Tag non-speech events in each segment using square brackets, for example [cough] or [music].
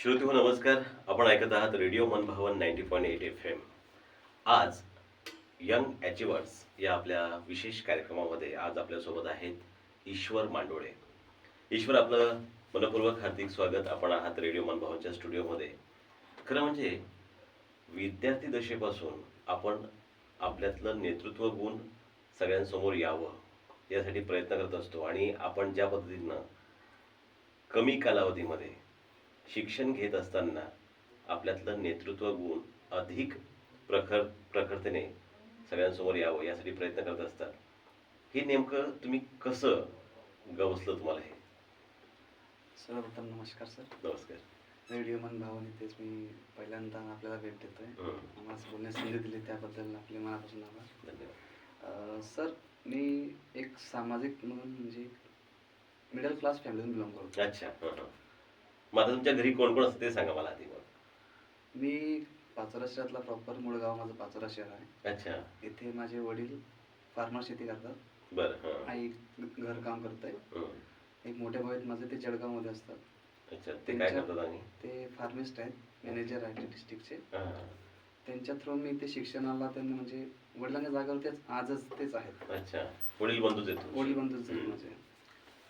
श्रोते हो नमस्कार. आपण ऐकत आहात radio Manbhavan ninety point eight F M. आज यंग अचिव्हर्स या आपल्या विशेष कार्यक्रमामध्ये आज आपल्यासोबत आहेत ईश्वर मांडोळे. ईश्वर आपलं मनपूर्वक हार्दिक स्वागत. आपण आहात रेडिओ मनभवनच्या स्टुडिओमध्ये. खरं म्हणजे विद्यार्थी दशेपासून आपण आपल्यातलं नेतृत्व गुण सगळ्यांसमोर यावं यासाठी प्रयत्न करत असतो. आणि आपण ज्या पद्धतीनं कमी कालावधीमध्ये शिक्षण घेत असताना आपल्यातलं नेतृत्व गुण अधिक प्रखर प्रखरतेने सगळ्यांसमोर यावं यासाठी प्रयत्न करत असतात. हे नेमकं तुम्ही कसं गवसलं तुम्हाला हे? सर्वप्रथम नमस्कार सर. नमस्कार. रेडिओ मन भावन इथेच मी पहिल्यांदा आपल्याला भेट देतोय. आम्हाला बोलण्यास संधी दिली त्याबद्दल आपले मनापासून आभार. धन्यवाद. सर मी एक सामाजिक म्हणून म्हणजे मिडल क्लास फॅमिलीतून बिलॉंग करतो अच्छा. मग आता तुमच्या घरी कोण कोण असतं ते सांगा मला आधी मग. मी पाचोरा शहरातला प्रॉपर मुळगाव माझं पाचोरा शहर आहे. अच्छा. इथे माझे वडील फार्मर शेती करतात. बरं हां. आई घरकाम करते हं. एक मोठे भाऊ आहेत माझे ते जळगावमध्ये असतात. अच्छा ते काय त्यांच्या- करतात आणि? ते फार्मिस्ट आहेत मॅनेजर आहेत डिस्ट्रिक्टचे हां. त्यांच्या थ्रू मी ते शिक्षणाला त्यांनी म्हणजे वडिलांच्या जागेवर तेच आजच तेच आहेत. अच्छा. वडील बंधूच आहेत? वडील बंधूच आहेत. माझे.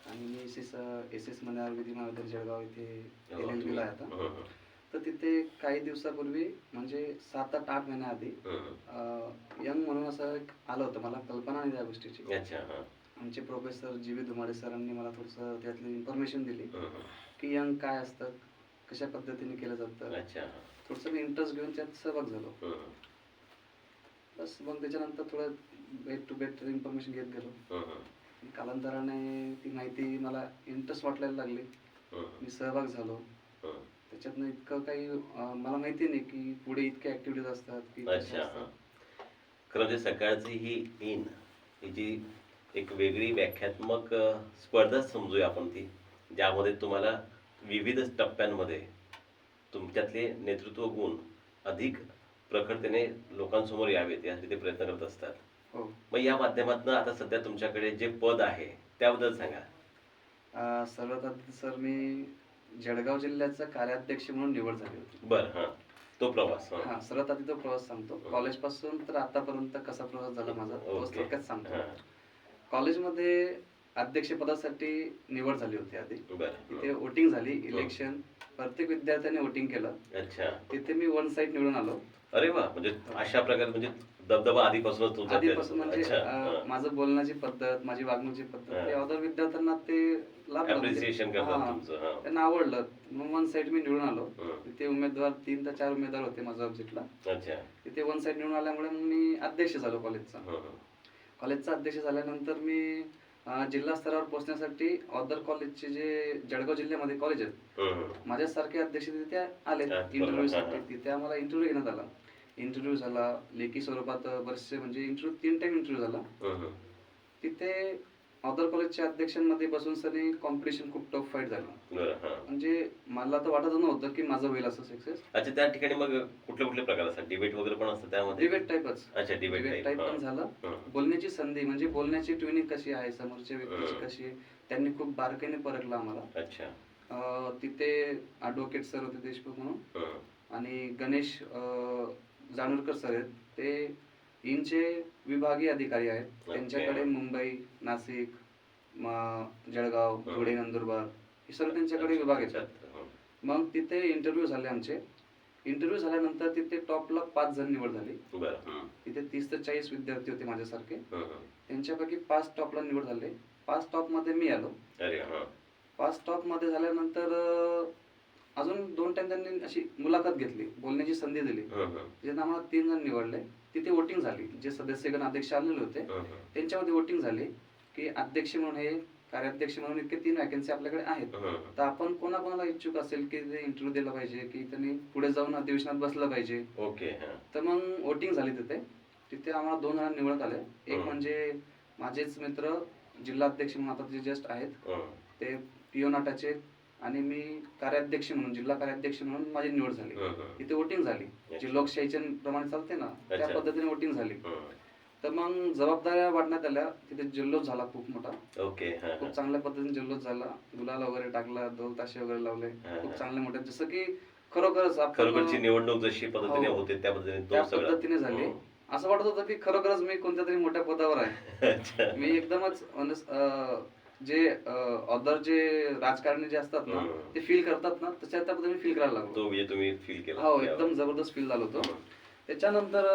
आणि मी एस एस एस एसमध्ये आयुर्वेदिक महाविद्यालय जळगाव इथे एल एल बीला आहे आता. तर तिथे काही दिवसापूर्वी म्हणजे सात आठ आठ महिन्याआधी यंग म्हणून असं एक आलं होतं मला कल्पना नाही त्या गोष्टीची. अच्छा आमचे प्रोफेसर जी व्ही धुमाडे सरांनी मला थोडंसं त्यातली इन्फॉर्मेशन दिली. की यंग काय असतं कशा पद्धतीने केलं जातं. थोडंसं मी इंटरेस्ट घेऊन त्यात सहभाग झालो. बस मग त्याच्यानंतर थोडं बेट टू बेट इन्फॉर्मेशन घेत गेलो कालांतराने ती माहिती मला इंटरेस्ट वाटायला लागली. मी सहभाग झालो. त्याच्यातनं इतकं काही मला माहिती नाही की पुढे इतके ऍक्टिव्हिटीज असतात की. खरं म्हणजे सकाळची ही इन ही जी एक वेगळी व्याख्यात्मक स्पर्धाच समजूया आपण ती. ज्यामध्ये तुम्हाला विविध टप्प्यांमध्ये तुमच्यातले नेतृत्व गुण अधिक प्रखरतेने लोकांसमोर यावेत यासाठी ते प्रयत्न करत असतात. मग या माध्यमातून आता सध्या तुमच्याकडे जे पद आहे त्याबद्दल सांगा. अं, सर्वात आधी सर मी जळगाव जिल्ह्याचा कार्याध्यक्ष म्हणून निवड झाली होती. बरं हां. तो प्रवास हां. हा सर्वात आधी तो प्रवास सांगतो. कॉलेजपासून तर आतापर्यंत कसा प्रवास झाला माझा तो ओके. थोडक्यात सांगतो. हां. कॉलेजमध्ये अध्यक्षपदासाठी निवड झाली होती आधी. बरं तिथे वोटिंग झाली इलेक्शन प्रत्येक विद्यार्थ्याने वोटिंग केलं. अच्छा. तिथे मी वन साईड निवडून आलो. अरे वा म्हणजे अशा प्रकारे म्हणजे दबदबा आधीपासूनच तुमचा आधीपासून म्हणजे अच्छा अं, हां. माझं बोलण्याची पद्धत माझी वागण्याची पद्धत हा. ते अदर विद्यार्थ्यांना ते लाभलं म्हणजे. Appreciation करतात हा. तुमचं, हा. त्यांना आवडलं मग वन साईड मी निवडून आलो हं. तिथे उमेदवार तीन ते चार उमेदवार होते माझ्या ऑब्जेक्टला अच्छा तिथे वन साईड निवडून आल्यामुळे मग मी अध्यक्ष झालो कॉलेजचा हं, हं. कॉलेजचा अध्यक्ष झाल्यानंतर मी अं, जिल्हा स्तरावर पोहोचण्यासाठी अदर कॉलेजचे जे जळगाव जिल्ह्यामध्ये कॉलेज आहेत हं, हं. माझ्यासारखे अध्यक्ष तिथे आले बरोबर. इंटरव्ह्यू हा, साठी हा. तिथे आम्हाला इंटरव्ह्यू घेण्यात आला इंटरव्ह्यू झाला लेखी स्वरूपात बरेचसे म्हणजे इंटरव्ह्यू तीन टाइम इंटरव्ह्यू झाला. तिथे अदर कॉलेजच्या अध्यक्षांमध्ये बसून सनी कॉम्पिटिशन खूप टफ फाईट झाली. म्हणजे मला तर वाटत नव्हतं की माझं होईल असं सक्सेस अच्छा त्या ठिकाणी मग कुठले कुठले प्रकार असतात डिबेट वगैरे पण असतं त्यामध्ये? डिबेट टाईपच अच्छा डिबेट टाईप पण झालं. बोलण्याची संधी म्हणजे बोलण्याची ट्युनिंग कशी आहे समोरच्या व्यक्तीची. कशी आहे त्यांनी खूप बारकाईने परखलं आम्हाला. अच्छा. तिथे ॲडव्होकेट सर होते देशमुख म्हणून. आणि गणेश जानोरकर सर आहेत ते इनचे विभागीय अधिकारी आहेत. त्यांच्याकडे मुंबई नाशिक जळगाव हं. धुळे नंदुरबार हे सर्व त्यांच्याकडे विभाग आहेत अच्छा, हं. मग तिथे इंटरव्ह्यू झाले आमचे इंटरव्ह्यू झाल्यानंतर तिथे टॉपला पाच जण निवड झाली. तिथे तीस ते चाळीस विद्यार्थी होते माझ्यासारखे हं. त्यांच्यापैकी पाच टॉपला निवड झाले पाच टॉपमध्ये मी आलो पाच टॉपमध्ये झाल्यानंतर अं, अजून दोन टाइम त्यांनी अशी मुलाखत घेतली बोलण्याची संधी दिली. ज्यात आम्हाला तीन जण निवडले तिथे वोटिंग झाली जे सदस्यगण अध्यक्ष आलेले होते. त्यांच्यामध्ये वोटिंग झाली की अध्यक्ष म्हणून हे कार्याध्यक्ष म्हणून इतके तीन वॅकन्सी आपल्याकडे आहेत. तर आपण कोणाकोणाला इच्छुक असेल की ते इंटरव्ह्यू दिला पाहिजे की त्यांनी पुढे जाऊन अधिवेशनात बसलं पाहिजे ओके तर मग वोटिंग झाली तिथे तिथे आम्हाला दोन जण निवडत आले एक. म्हणजे माझेच मित्र जिल्हाध्यक्ष म्हणून आता जे जस्ट आहेत. ते पिओनाटाचे आणि मी कार्याध्यक्ष म्हणून जिल्हा कार्याध्यक्ष म्हणून माझी निवड झाली. तिथे वोटिंग झाली. जी लोकशाहीच्या प्रमाणे चालते ना त्या. पद्धतीने वोटिंग झाली. तर मग जबाबदाऱ्या वाढण्यात आल्या. तिथे जल्लोष झाला खूप मोठा. ओके खूप चांगल्या पद्धतीने जल्लोष झाला. गुलाल वगैरे टाकला दोन ताशे वगैरे लावले. खूप. चांगले मोठे. जसं की खरोखरच खरोखरची निवडणूक जशी पद्धतीने हो. होते त्या पद्धतीने त्या पद्धतीने झाली. असं वाटत होतं की खरोखरच मी कोणत्या तरी मोठ्या पदावर आहे. [laughs] मी एकदमच जे अदर जे राजकारणी जे असतात ना. ते फील करतात ना तशा त्या पद्धतीने फील करायला लागलो तो म्हणजे तुम्ही फील केला हो. एकदम जबरदस्त फील झालं होतं. त्याच्यानंतर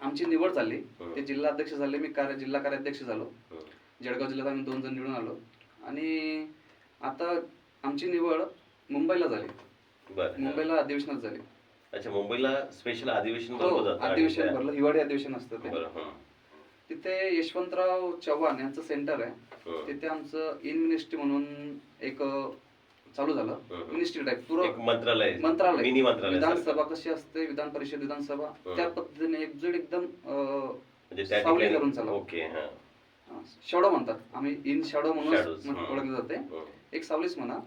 आमची निवड झाली. ते जिल्हा अध्यक्ष झाले मी कार्य जिल्हा कार्याध्यक्ष झालो. जळगाव जिल्ह्यात आम्ही दोन जण निवडून आलो आणि आता आमची निवड मुंबईला झाली. मुंबईला अधिवेशनात झाली अच्छा मुंबईला स्पेशल अधिवेशन हो अधिवेशन भरलं हिवाळी अधिवेशन असतं ते. तिथे यशवंतराव चव्हाण यांचं सेंटर आहे हं. तिथे आमचं इन मिनिस्ट्री म्हणून एक अं, चालू झालं. मिनिस्ट्री टाईप एक पूर्ण मंत्रालय मंत्रालय मिनी मंत्रालय विधानसभा कशी असते विधान परिषद विधानसभा. त्या पद्धतीने एकजूट एकदम अं, म्हणजे त्या सावली ठिकाणी करून चालवा. ओके हा शॅडो म्हणतात आम्ही इन शॅडो म्हणून Shadows. ओळखले जाते. एक सावलीच म्हणा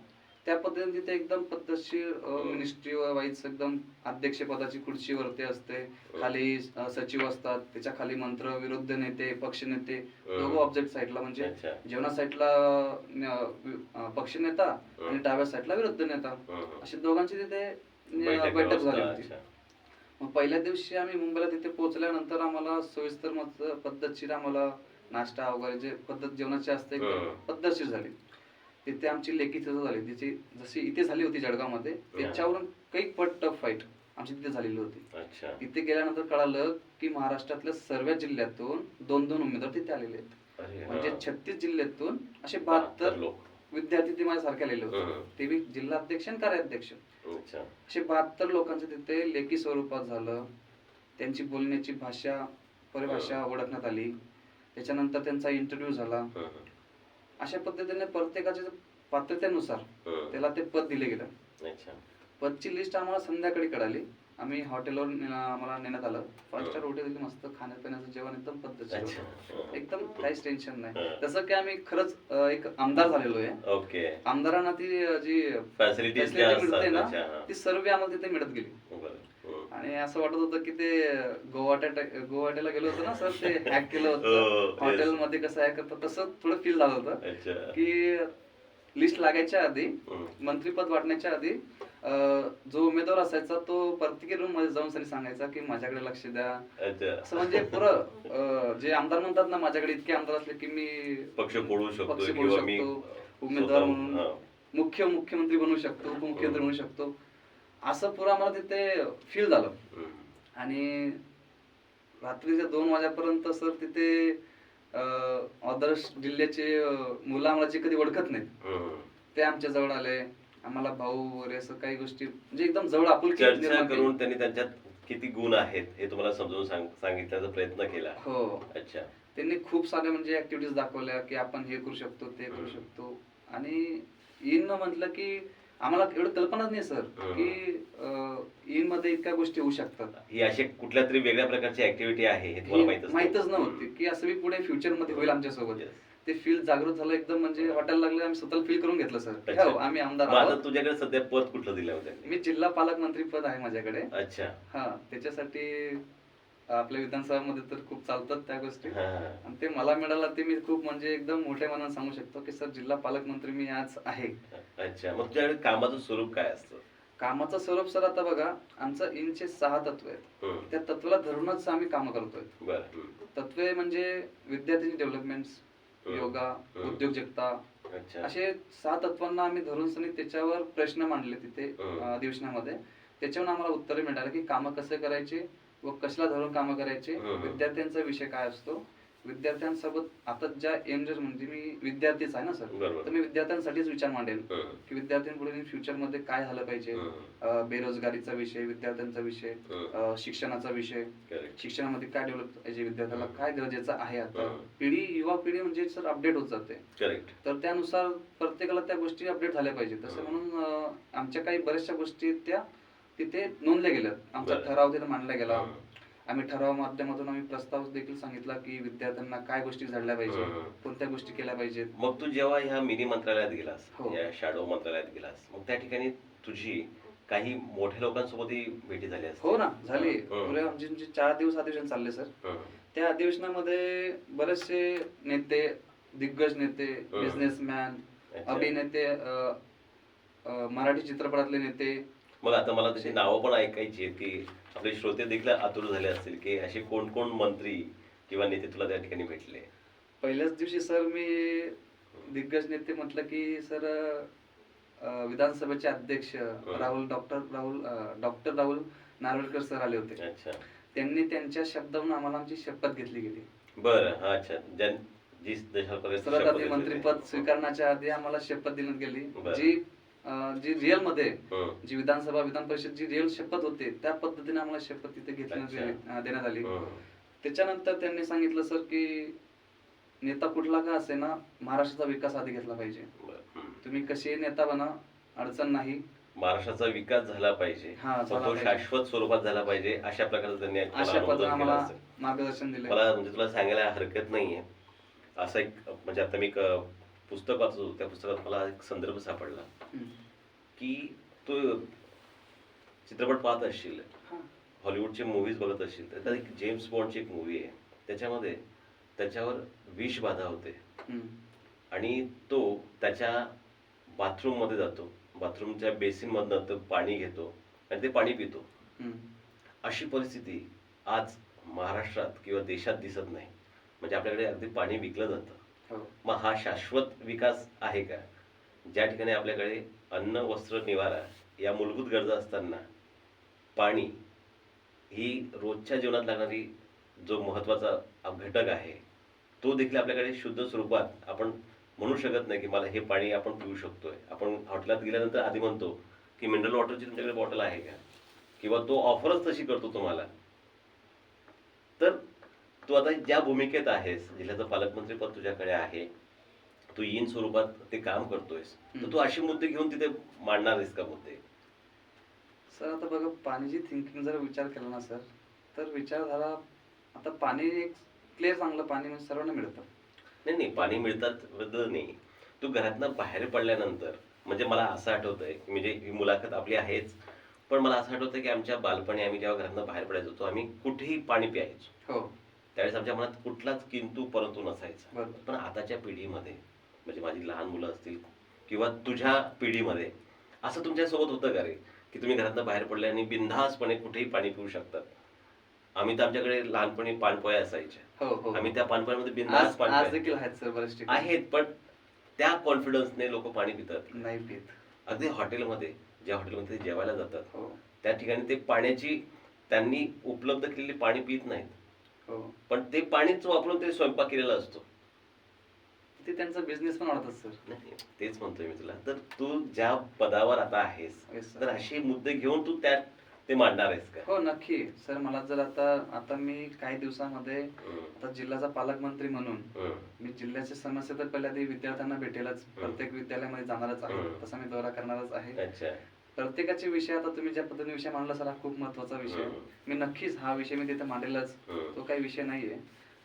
त्या पद्धतीने तिथे एकदम पद्धतशीर. मिनिस्ट्री वाईज एकदम अध्यक्ष पदाची खुर्ची वरती असते खाली अं, सचिव असतात त्याच्याखाली मंत्र विरुद्ध नेते पक्ष नेते हम्म. दोघं ऑब्जेक्ट साईडला म्हणजे जेवणा साईडला पक्ष नेता आणि हम्म. डाव्या साईडला विरुद्ध नेता हं. अशी दोघांची तिथे बैठक झाली होती. मग पहिल्या दिवशी आम्ही मुंबईला तिथे पोहोचल्यानंतर आम्हाला सविस्तर मत पद्धतशीर आम्हाला नाश्ता वगैरे जे पद्धत जेवणाची असते. पद्धतशीर झाली तिथे आमची लेखी तिथं झाली. तिची जशी इथे झाली होती जळगावमध्ये त्याच्यावरून काही पट टफ फाईट आमची तिथे झालेली होती. तिथे गेल्यानंतर कळालं की महाराष्ट्रातल्या सर्व जिल्ह्यातून दोन दोन उमेदवार तिथे आलेले आहेत. म्हणजे हा. छत्तीस जिल्ह्यातून असे बहात्तर विद्यार्थी ते माझ्यासारखे आलेले होते. ते बी जिल्हाध्यक्ष आणि कार्याध्यक्ष. असे बहात्तर लोकांचं तिथे लेखी स्वरूपात झालं. त्यांची बोलण्याची भाषा परिभाषा ओळखण्यात आली. त्याच्यानंतर त्यांचा इंटरव्ह्यू झाला. हं. अशा पद्धतीने प्रत्येकाच्या पात्रतेनुसार. त्याला ते पद दिले गेलं पदची लिस्ट आम्हाला संध्याकाळी कळाली आम्ही हॉटेलवर आम्हाला नेण्यात आलं फाईव्ह हं. स्टार हॉटेल मस्त खाण्यापिण्याचं जेवण एकदम पद्धतशीर. एकदम काहीच टेन्शन नाही. तसं की आम्ही खरंच एक आमदार झालेलो आहे ओके आमदारांना ती जी फॅसिलिटी मिळते ना. ती सर्व आम्हाला तिथे मिळत गेली. आणि असं वाटत होतं की ते गोवाट्या गोवाट्याला गेलो होतो ना सर ते हॅक केलं हो, होतं yes. हॉटेलमध्ये कसं हॅक करतात तसं थोडं फील झालं होतं. की लिस्ट लागायच्या आधी हं. मंत्रीपद वाटण्याच्या आधी जो उमेदवार असायचा तो प्रत्येक रूममध्ये जाऊन सरी सांगायचा की माझ्याकडे लक्ष द्या. असं म्हणजे पुरं जे आमदार म्हणतात ना माझ्याकडे इतके आमदार असले की मी पक्ष बोलू शकतो उमेदवार म्हणून हा. मुख्य मुख्यमंत्री बनवू शकतो उपमुख्यमंत्री बनवू शकतो. असं पुरं आम्हाला तिथे फील झालं. आणि रात्रीच्या दोन वाजेपर्यंत सर तिथे अदर जिल्ह्याचे मुलं आम्हाला जे कधी ओळखत नाहीत. ते आमच्या जवळ आले आम्हाला भाऊ वगैरे असं काही गोष्टी म्हणजे एकदम जवळ आपुलकी चर्चा. करून त्यांनी त्यांच्यात किती गुण आहेत हे तुम्हाला समजून सांग- सांगितण्याचा प्रयत्न केला हो अच्छा त्यांनी खूप साऱ्या म्हणजे ऍक्टिव्हिटीज दाखवल्या की आपण हे करू शकतो ते करू. शकतो आणि इन म्हटलं की आम्हाला एवढं कल्पनाच नाही सर. की इनमध्ये इतक्या गोष्टी होऊ शकतात. ही अशी कुठल्या तरी वेगळ्या प्रकारची ऍक्टिव्हिटी आहे हे तुम्हाला माहितच नव्हती. की असं बी पुढे फ्युचरमध्ये होईल आमच्यासोबत. Yes. ते फील जागृत झालं एकदम म्हणजे वाटायला लागलं आम्ही स्वतःला फील करून घेतलं सर. हो आम्ही आमदार तुझ्याकडे सध्या पद कुठलं दिलं होतं? मी जिल्हा पालकमंत्री पद आहे माझ्याकडे. अच्छा. हा त्याच्यासाठी आपल्या विधानसभामध्ये तर खूप चालतात त्या गोष्टी. आणि ते मला मिळालं ते मी खूप म्हणजे एकदम मोठ्या मनात सांगू शकतो की सर जिल्हा पालकमंत्री मी आज आहे अच्छा मग तुझ्याकडे कामाचं स्वरूप काय असतं कामाचं स्वरूप सर आता बघा आमचं इनचे सहा तत्व आहेत. त्या तत्वाला धरूनच आम्ही कामं करतोय. तत्वे म्हणजे विद्यार्थी डेव्हलपमेंट. योगा. उद्योजकता अच्छा असे सहा तत्वांना आम्ही धरून त्याच्यावर प्रश्न मांडले तिथे अधिवेशनामध्ये त्याच्यावरून आम्हाला उत्तरे मिळाली की कामं कसे करायचे व कसला धरून कामं करायचे. विद्यार्थ्यांचा विषय काय असतो विद्यार्थ्यांसोबत आता ज्या एम जर म्हणजे मी विद्यार्थीच आहे ना सर. तर मी विद्यार्थ्यांसाठीच विचार मांडेल. की विद्यार्थ्यांपुढे फ्युचरमध्ये काय झालं पाहिजे बेरोजगारीचा विषय विद्यार्थ्यांचा विषय शिक्षणाचा विषय. शिक्षणामध्ये काय डेव्हलप पाहिजे विद्यार्थ्याला. काय गरजेचं आहे आता. पिढी युवा पिढी म्हणजे सर अपडेट होत जाते तर त्यानुसार प्रत्येकाला त्या गोष्टी अपडेट झाल्या पाहिजे तसं. म्हणून आमच्या काही बऱ्याचशा गोष्टी आहेत त्या तिथे नोंदल्या गेल्यात आमचा बरं. ठराव तिथे मांडला गेला हं. आम्ही ठराव माध्यमातून आम्ही प्रस्ताव देखील सांगितला की विद्यार्थ्यांना काय गोष्टी झाडल्या पाहिजे हं. कोणत्या गोष्टी केल्या पाहिजेत मग तू जेव्हा ह्या मिनी मंत्रालयात गेलास हो. या शॅडो मंत्रालयात गेलास मग त्या ठिकाणी तुझी काही मोठ्या लोकांसोबतही भेटी असतील. हो ना झाली हं. पुरे आमचे चार दिवस अधिवेशन चालले सर हं. त्या अधिवेशनामध्ये बरेचसे नेते दिग्गज नेते हं. बिझनेसमॅन अच्छा. अभिनेते अ, अ, मराठी चित्रपटातले नेते मग आता मला त्याची नावं पण ऐकायची आहेत की आपले श्रोते देखील आतुर झाले असतील की असे कोण कोण मंत्री किंवा नेते तुला त्या ठिकाणी भेटले? पहिल्याच दिवशी सर मी दिग्गज नेते म्हटलं की सर विधानसभेचे अध्यक्ष Rahul doctor Rahul doctor Rahul Narwekar sir आले होते. अच्छा. त्यांनी त्यांच्या शब्दावरून आम्हाला आमची शपथ घेतली गेली. बरं अच्छा. ज्यां जी मंत्रीपद. स्वीकारण्याच्या आधी आम्हाला शपथ देण्यात गेली. जी जी रिअलमध्ये हं. जी विधानसभा विधान परिषद जी रिअल शपथ होते त्या पद्धतीने आम्हाला शपथ तिथे अ, देण्यात आली हं. त्याच्यानंतर त्यांनी सांगितलं सर की नेता कुठला का असे ना महाराष्ट्राचा विकास आधी घेतला पाहिजे. तुम्ही कसे नेता बना अडचण नाही महाराष्ट्राचा विकास झाला पाहिजे हा, तो. शाश्वत स्वरूपात झाला पाहिजे अशा प्रकारचं त्यांनी. मार्गदर्शन दिले मला म्हणजे तुला सांगायला हरकत नाहीये असं एक म्हणजे आता मी पुस्तक वाचत होतो त्या पुस्तकात मला एक संदर्भ सापडला. की तू चित्रपट पाहत असशील. हॉलिवूडचे मूवीज बघत असशील तर एक जेम्स बॉन्डची एक मूवी आहे त्याच्यामध्ये त्याच्यावर विष बाधा होते. आणि तो त्याच्या बाथरूममध्ये जातो बाथरूमच्या बेसिनमधनं तो पाणी घेतो आणि ते पाणी पितो. अशी परिस्थिती आज महाराष्ट्रात किंवा देशात दिसत नाही म्हणजे आपल्याकडे अगदी पाणी विकलं जातं. मग हा शाश्वत विकास आहे का? ज्या ठिकाणी आपल्याकडे अन्न वस्त्र निवारा या मूलभूत गरजा असताना पाणी ही रोजच्या जीवनात लागणारी जो महत्त्वाचा घटक आहे तो देखील आपल्याकडे शुद्ध स्वरूपात आपण म्हणू शकत नाही की मला हे पाणी आपण पिऊ शकतोय. आपण हॉटेलात गेल्यानंतर आधी म्हणतो की मिनरल वॉटरची तुमच्याकडे बॉटल आहे का? किंवा तो ऑफरच तशी करतो तुम्हाला. तू आता ज्या भूमिकेत आहेस जिल्ह्याचं पालकमंत्री पद तुझ्याकडे आहे तू येईन स्वरूपात ते काम करतोयस तर तू असे मुद्दे घेऊन तिथे मांडणार आहेस का मुद्दे? सर आता बघा पाण्याची थिंकिंग जर विचार केला ना सर तर विचार झाला आता पाणी एक क्लिअर चांगलं पाणी म्हणजे सर्वांना मिळतं. नाही नाही पाणी मिळतात बद्दल नाही. तू घरातनं बाहेर पडल्यानंतर म्हणजे मला असं आठवतंय की म्हणजे ही मुलाखत आपली आहेच पण मला असं आठवतंय की आमच्या बालपणी आम्ही जेव्हा घरातनं बाहेर पडायचो तो आम्ही कुठेही पाणी प्यायचो. हो. त्यावेळेस आमच्या मनात कुठलाच किंतू परंतु नसायचा. पण आताच्या पिढीमध्ये म्हणजे माझी लहान मुलं असतील किंवा तुझ्या पिढीमध्ये असं तुमच्यासोबत होतं का रे? की तुम्ही घरातनं बाहेर पडले आणि बिनधास्तपणे कुठेही पाणी पिऊ शकतात? आम्ही तर आमच्याकडे लहानपणी पाणपोळ्या असायच्या. हो हो. आम्ही त्या पाणपोळ्यामध्ये आज बिनधास्त पाणी आहेत पण त्या कॉन्फिडन्सने लोक पाणी पितात. नाही पित. अगदी हॉटेलमध्ये ज्या हॉटेलमध्ये जेवायला जातात हो. त्या ठिकाणी ते पाण्याची त्यांनी उपलब्ध केलेली पाणी पित नाहीत. पण ते पाणीच वापरून ते स्वयंपाक केलेला असतो. ते त्यांचा बिझनेस पण वाढतात सर नाही तेच म्हणतोय मी तुला. तर तू ज्या पदावर आता आहेस. तर असे मुद्दे घेऊन तू त्यात ते मांडणार आहेस का? हो नक्की. सर मला जर आता आता मी काही दिवसामध्ये आता जिल्ह्याचा पालकमंत्री म्हणून मी जिल्ह्याची समस्या तर पहिल्या विद्यार्थ्यांना भेटेलच. प्रत्येक विद्यालयामध्ये जाणारच आहे. तसा मी दौरा करणारच आहे. अच्छा. प्रत्येकाचे विषय आता तुम्ही ज्या पद्धतीने विषय मांडला सर हा खूप महत्त्वाचा विषय आहे. हम्म. मी नक्कीच हा विषय मी तिथे मांडेलच हम्म. तो काही विषय नाहीये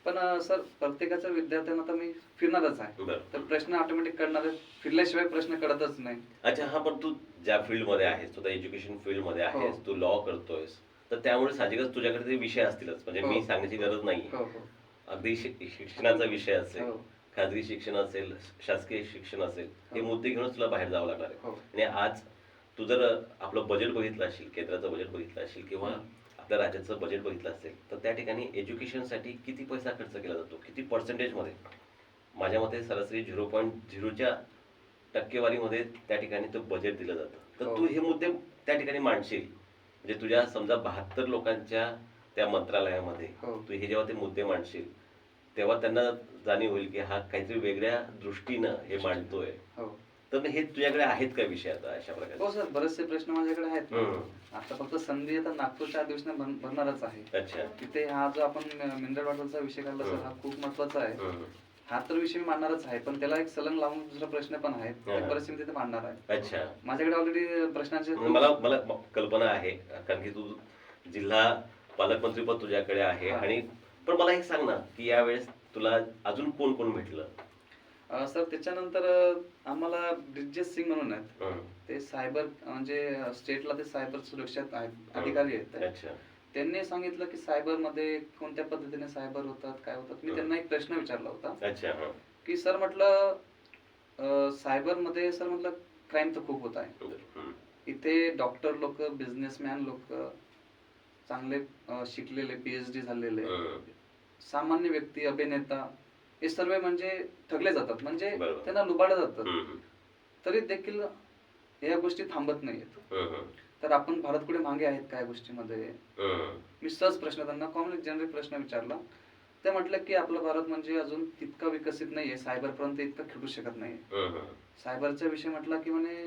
पण सर प्रत्येकाच्या विद्यार्थ्यांना तर मी फिरणारच आहे तर प्रश्न ऑटोमॅटिक कळणार फिरल्याशिवाय प्रश्न कळतच नाही अच्छा हा पण तू ज्या फील्डमध्ये आहेस तू त्या एज्युकेशन फील्डमध्ये हो. आहेस तू लॉ करतोयस तर त्यामुळे साहजिकच तुझ्याकडे ते विषय असतीलच म्हणजे मी हो. सांगण्याची गरज नाही हो हो अगदी शिक्षणाचा विषय असेल हो. खाजगी शिक्षण असेल शासकीय शिक्षण असेल हे हो. मुद्दे घेऊनच तुला बाहेर जावं लागणार आहे हो आणि आज तू जर आपलं बजेट बघितलं असेल केंद्राचं बजेट बघितलं असेल किंवा आपल्या राज्याचं बजेट बघितलं असेल तर त्या ठिकाणी एज्युकेशनसाठी किती पैसा खर्च केला जातो? किती पर्सेंटेजमध्ये माझ्या मते सरासरी झिरो पॉईंट झिरोच्या टक्केवारीमध्ये त्या ठिकाणी तो बजेट दिलं जातं. तर हो. तू हे मुद्दे त्या ठिकाणी मांडशील. म्हणजे तुझ्या समजा बहात्तर लोकांच्या त्या मंत्रालयामध्ये हो. तू हे जेव्हा ते मुद्दे मांडशील तेव्हा त्यांना जाणीव होईल की हा काहीतरी वेगळ्या दृष्टीनं हे मांडतोय. हो. तर हे तुझ्याकडे आहेत का विषय आता अशा प्रकारे हो सर बरेचसे प्रश्न माझ्याकडे आहेत. आता फक्त संधी आता नागपूरच्या अधिवेशनात भर- भरणारच आहे अच्छा तिथे हा जो आपण मिनरल वॉटरचा विषय काढला सर. हा खूप महत्त्वाचा आहे. हा तर विषय मी मांडणारच आहे पण त्याला एक सलंग लावून दुसरा प्रश्न पण आहे ते. बरेचसे मी तिथे मांडणार आहे अच्छा माझ्याकडे ऑलरेडी प्रश्नांचे मला मला कल्पना आहे कारण की तू जिल्हा पालकमंत्रीपद तुझ्याकडे आहे. आणि पण मला एक सांग ना की यावेळेस तुला अजून कोण कोण भेटलं सर त्याच्यानंतर आम्हाला ब्रिजेश सिंग म्हणून आहेत. ते सायबर म्हणजे स्टेटला ते सायबर सुरक्षात आहेत हं. अधिकारी आहेत त्यांनी सांगितलं की सायबरमध्ये कोणत्या पद्धतीने सायबर होतात काय होतात मी. त्यांना एक प्रश्न विचारला होता अच्छा. की सर म्हटलं सायबरमध्ये सर म्हटलं क्राईम तर खूप होत आहे. इथे डॉक्टर लोक बिझनेसमॅन लोक चांगले शिकलेले पीएचडी झालेले. सामान्य व्यक्ती अभिनेता हे सर्व म्हणजे ठगले जातात म्हणजे बरोबर. त्यांना लुबाडलं जातात. तरी देखील या गोष्टी थांबत नाहीयेत. तर आपण भारत पुढे मागे आहेत काय गोष्टीमध्ये. मी सहज प्रश्न त्यांना कॉमन जनरल प्रश्न विचारला ते म्हटलं की आपलं भारत म्हणजे अजून तितका विकसित नाहीये सायबर पर्यंत इतकं खेळू शकत नाही. सायबरचा विषय म्हटला की म्हणे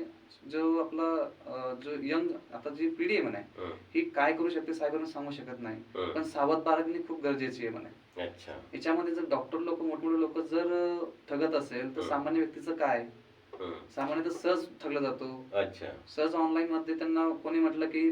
जो आपला अं, जो यंग आता जी पिढी आहे म्हणे हं. ही काय करू शकते सायबर सांगू शकत नाही. पण सावध बाळगणी खूप गरजेची आहे म्हणे अच्छा. याच्यामध्ये जर डॉक्टर लोक मोठमोठे लोक जर ठगत असेल तर हं. सामान्य व्यक्तीचं काय? हं. सामान्य तर सहज ठगला जातो. अच्छा. सहज ऑनलाईन मध्ये त्यांना कोणी म्हटलं की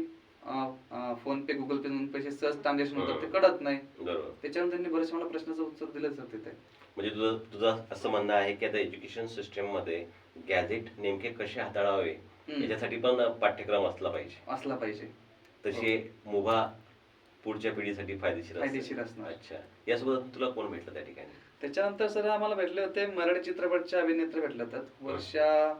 फोन पे गुगल पे म्हणून पैसे सहज ट्रान्झॅक्शन होतात ते कळत नाही. बरोबर. त्याच्यावर त्यांनी बरेचसे मला प्रश्नाचं उत्तर दिलं सर तिथे. म्हणजे तुझं तुझं असं म्हणणं आहे की आता एज्युकेशन सिस्टममध्ये गॅझेट नेमके कसे हाताळावे? हम्म. याच्यासाठी पण पाठ्यक्रम असला पाहिजे. असला पाहिजे. तसे मुभा पुढच्या पिढीसाठी फायदेशीर. फायदेशीर असणार. अच्छा यासोबत तुला कोण भेटलं त्या ठिकाणी त्याच्यानंतर सर आम्हाला भेटले होते मराठी चित्रपटचे अभिनेत्री भेटले होतात वर्षा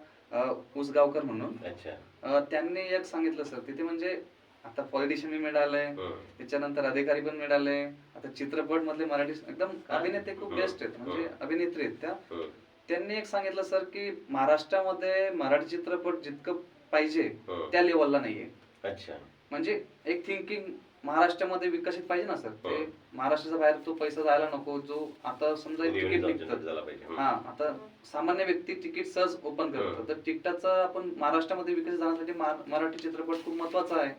उसगावकर म्हणून अच्छा त्यांनी एक सांगितलं सर तिथे म्हणजे आता पॉलिटिशियन बी मिळालंय हं. त्याच्यानंतर अधिकारी पण मिळाले आता चित्रपट मधले मराठी एकदम. अभिनेते खूप. बेस्ट आहेत म्हणजे. अभिनेत्री आहेत त्या. त्यांनी एक सांगितलं सर की महाराष्ट्रामध्ये मराठी चित्रपट जितकं पाहिजे. त्या लेवलला नाहीये अच्छा म्हणजे एक थिंकिंग महाराष्ट्रामध्ये विकसित पाहिजे ना सर ते हं. महाराष्ट्राच्या बाहेर तो पैसा जायला नको जो आता समजा तिकीट पाहिजे हं. हा आता सामान्य व्यक्ती तिकीट सहज ओपन करतो हं. तर तिकिटाचा आपण महाराष्ट्रामध्ये विकसित जाण्यासाठी मराठी चित्रपट खूप महत्त्वाचा आहे.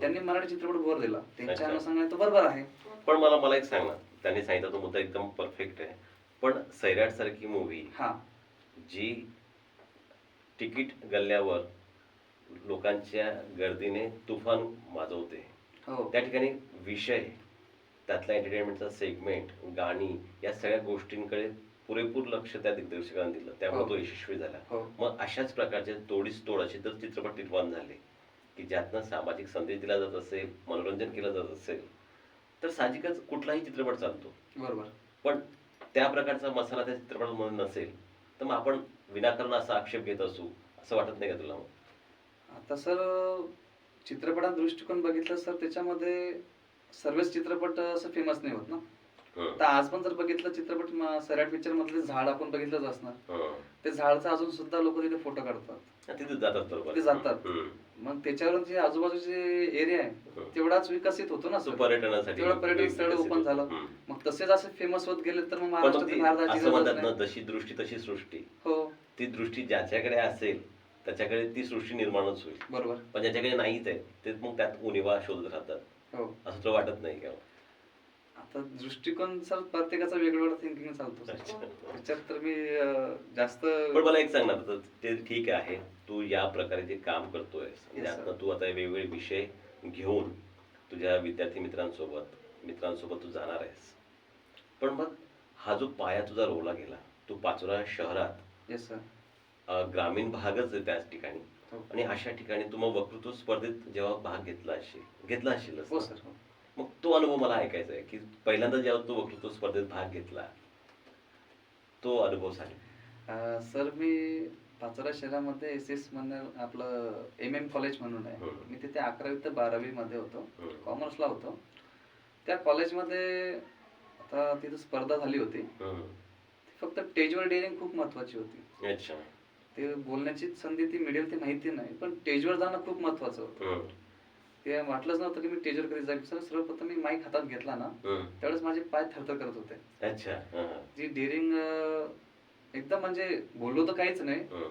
त्यांनी मराठी चित्रपट भर दिला त्यांच्या. अनुषंगाने तो बरोबर आहे पण मला मला एक सांग ना त्यांनी सांगितलं तो मुद्दा एकदम परफेक्ट आहे पण सैराट सारखी मूवी हा जी तिकीट गल्ल्यावर लोकांच्या गर्दीने तुफान माजवते हो. त्या ठिकाणी विषय त्यातला एंटरटेनमेंटचा सेगमेंट गाणी या सगळ्या गोष्टींकडे पुरेपूर लक्ष त्या दिग्दर्शकांनी दिलं. त्यामुळे हो. तो यशस्वी झाला. हो. मग अशाच प्रकारचे तोडीस तोड असे तर चित्रपट निर्माण झाले की ज्यातनं सामाजिक संदेश दिला जात असेल मनोरंजन केलं जात असेल तर साहजिकच कुठलाही चित्रपट चालतो. बरोबर. पण त्या प्रकारचा मसाला त्या चित्रपटामध्ये नसेल तर मग आपण विनाकारण असा आक्षेप घेत असू असं वाटत नाही का तुला मग? आता सर चित्रपटात दृष्टिकोन बघितलं सर त्याच्यामध्ये सर्वच चित्रपट असं फेमस नाही होत ना. हं, आता आज पण जर बघितलं चित्रपट म- सैराट पिक्चर मधले झाड आपण बघितलंच असणार. हं. ते झाडचा अजून सुद्धा लोक तिथे फोटो काढतात. तिथे जातात बरोबर ते जातात. हं, मग त्याच्यावरून जे आजूबाजूचे एरिया आहे हं. तेवढाच विकसित होतो ना पर्यटनासाठी तेवढं पर्यटन स्थळ ओपन झालं. मग तसेच असे फेमस होत गेले तर मग महाराष्ट्रात जशी दृष्टी तशी सृष्टी. हो. ती दृष्टी ज्याच्याकडे असेल त्याच्याकडे ती सृष्टी निर्माणच होईल. बरोबर. पण ज्याच्याकडे नाहीच आहे ते मग त्यात उणिवा शोधत राहतात. हो. असं तुला वाटत नाही का आता दृष्टिकोन सर प्रत्येकाचा वेगवेगळा थिंकिंग चालतो. त्याच्यात तर मी जास्त पण मला एक सांग ना ते ठीक आहे तू या प्रकारे जे काम करतोयस Yes, त्यातनं तू आता वेगवेगळे विषय घेऊन तुझ्या विद्यार्थी मित्रांसोबत मित्रांसोबत तू जाणार आहेस. पण मग हा जो पाया तुझा रोवला गेला तू पाचोरा शहरात येस सर ग्रामीण भागच आहे त्याच ठिकाणी. आणि अशा ठिकाणी तू मग वक्तृत्व स्पर्धेत जेव्हा भाग घेतला असशील घेतला असशीलच हो? सर हो मग तो अनुभव मला ऐकायचा आहे की पहिल्यांदा जेव्हा तू वक्तृत्व स्पर्धेत भाग घेतला तो अनुभव सांग अं, सर मी पाचोरा शहरामध्ये एस एस म्हणून आपलं एम एम कॉलेज म्हणून आहे. मी तिथे अकरावी ते बारावी मध्ये होतो. कॉमर्सला होतो त्या कॉलेजमध्ये आता तिथं स्पर्धा झाली होती. फक्त स्टेजवर डेअरिंग खूप महत्वाची होती अच्छा ते बोलण्याची संधी ती मिळेल ती माहिती नाही पण स्टेजवर जाणं खूप महत्वाचं होतं हम्म. ते वाटलंच नव्हतं की मी स्टेजवर कधी जाईल सर सर्वप्रथम मी माईक हातात घेतला ना हम्म. त्यावेळेस माझे पाय थरथर करत होते अच्छा हा, हा. जी डेअरिंग एकदम म्हणजे बोललो तर काहीच नाही हम्म.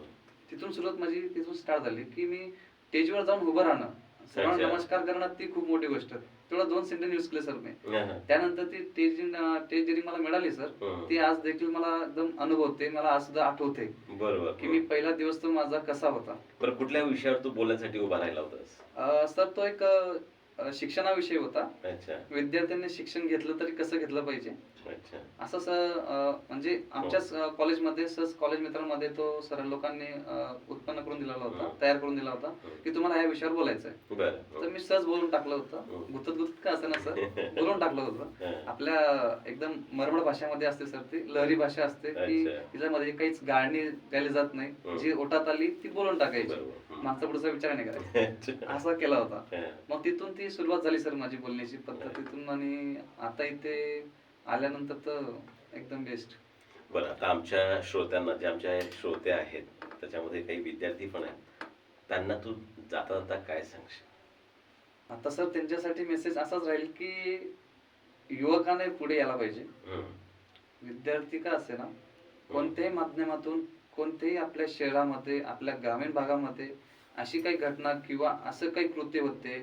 तिथून सुरुवात माझी तिथून स्टार्ट झाली की मी स्टेजवर जाऊन उभं राहणं सर्वांना. नमस्कार करणं ती खूप मोठी गोष्ट तेवढा दोन सेंटेन्स यूज केले सर मी. त्यानंतर ती स्टेजिंग स्टेज डेअरिंग मला मिळाली सर. ती आज देखील मला एकदम अनुभवते मला आज सुद्धा आठवते. बरोबर की मी पहिला दिवस तो माझा कसा होता. बरं कुठल्या विषयावर तू बोलण्यासाठी उभा राहिला होतास? सर तो एक शिक्षणाविषयी होता अच्छा विद्यार्थ्यांनी शिक्षण घेतलं तरी कसं घेतलं पाहिजे अच्छा असं सर म्हणजे आमच्याच अ, कॉलेजमध्ये सहज कॉलेज मित्रांमध्ये तो सर लोकांनी उत्पन्न करून दिलेला होता हं. तयार करून दिला होता हं. की तुम्हाला या विषयावर बोलायचं आहे बरं तर मी सहज बोलून टाकलं होतं हं. गुतत गुतत का असं ना सर [laughs] बोलून टाकलं होतं हं. आपल्या एकदम मरमळ भाषेमध्ये असते सर ती लहरी भाषा असते की. तिच्यामध्ये काहीच गाळणी गायली जात नाही हं. जी ओटात आली ती बोलून टाकायची हं. मागचा पुढचा विचार नाही करायचा. [laughs] असा केला होता. मग तिथून ती सुरुवात झाली सर माझी बोलण्याची. पद्धतीतून आणि आता इथे आल्यानंतर तर एकदम बेस्ट बरं आता आमच्या श्रोत्यांना जे आमच्या श्रोते आहेत त्याच्यामध्ये काही विद्यार्थी पण आहेत त्यांना तू जाता जाता काय सांगशील? आता सर त्यांच्यासाठी मेसेज असाच राहील की युवकाने पुढे यायला पाहिजे. विद्यार्थी का असे ना कोणत्याही माध्यमातून कोणत्याही आपल्या शहरामध्ये आपल्या ग्रामीण भागामध्ये अशी काही घटना किंवा असं काही कृत्य होते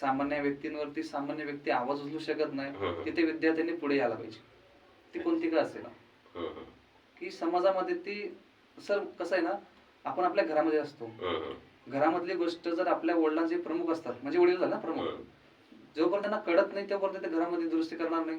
सामान्य व्यक्तींवरती सामान्य व्यक्ती आवाज उचलू शकत नाही हं. तिथे विद्यार्थ्यांनी पुढे यायला पाहिजे ती कोणती का असेल हं, हं. की समाजामध्ये ती सर कसं आहे ना आपण आपल्या घरामध्ये असतो हं, हं. घरामधली गोष्ट जर आपल्या वडिलांचे प्रमुख असतात म्हणजे वडील झाले प्रमुख हं. जोपर्यंत त्यांना कळत नाही तोपर्यंत ते घरामध्ये दुरुस्ती करणार नाही.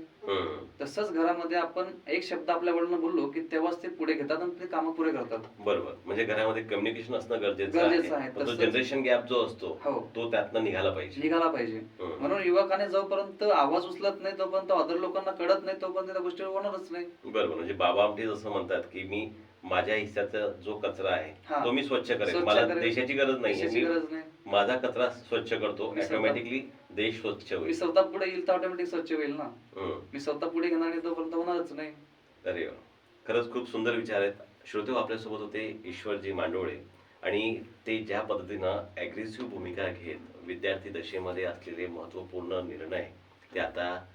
तसंच घरामध्ये आपण एक शब्द आपल्या वडिलांना बोललो की तेव्हाच ते पुढे घेतात आणि ते कामं पुढे करतात बरोबर म्हणजे घरामध्ये कम्युनिकेशन असणं गरजेचं आहे. जनरेशन गॅप जो असतो हो. तो त्यातनं निघाला पाहिजे निघाला पाहिजे. म्हणून युवकाने जोपर्यंत आवाज उचलत नाही तोपर्यंत अदर लोकांना कळत नाही तोपर्यंत त्या गोष्टीवर होणारच नाही बरोबर म्हणजे बाबा आमटे जसं म्हणतात की मी माझ्या हिस्साचा जो कचरा आहे हा. तो मी स्वच्छ करेन. स्वच्छ मला करेन. देशाची गरज नाही गरज नाही. माझा कचरा स्वच्छ करतो. मी स्वतः- ऑटोमॅटिकली देश स्वच्छ मी होईल स्वतः पुढे येईल तर ऑटोमॅटिक स्वच्छ होईल ना? हं. मी स्वतः पुढे घेणार नाही तोपर्यंत होणारच नाही. अरे वा. खरंच खूप सुंदर विचार आहेत. श्रोते आपल्यासोबत होते ईश्वरजी मांडोळे. आणि ते ज्या पद्धतीनं ॲग्रेसिव्ह भूमिका घेत विद्यार्थी दशेमध्ये असलेले महत्त्वपूर्ण निर्णय ते आता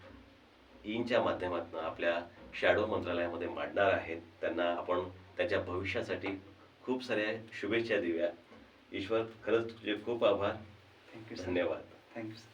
ईनच्या माध्यमातून आपल्या शॅडो मंत्रालयामध्ये मांडणार आहेत. त्यांना आपण त्याच्या भविष्यासाठी खूप साऱ्या शुभेच्छा देऊया. ईश्वर खरंच तुझे खूप आभार. थँक्यू धन्यवाद. थँक्यू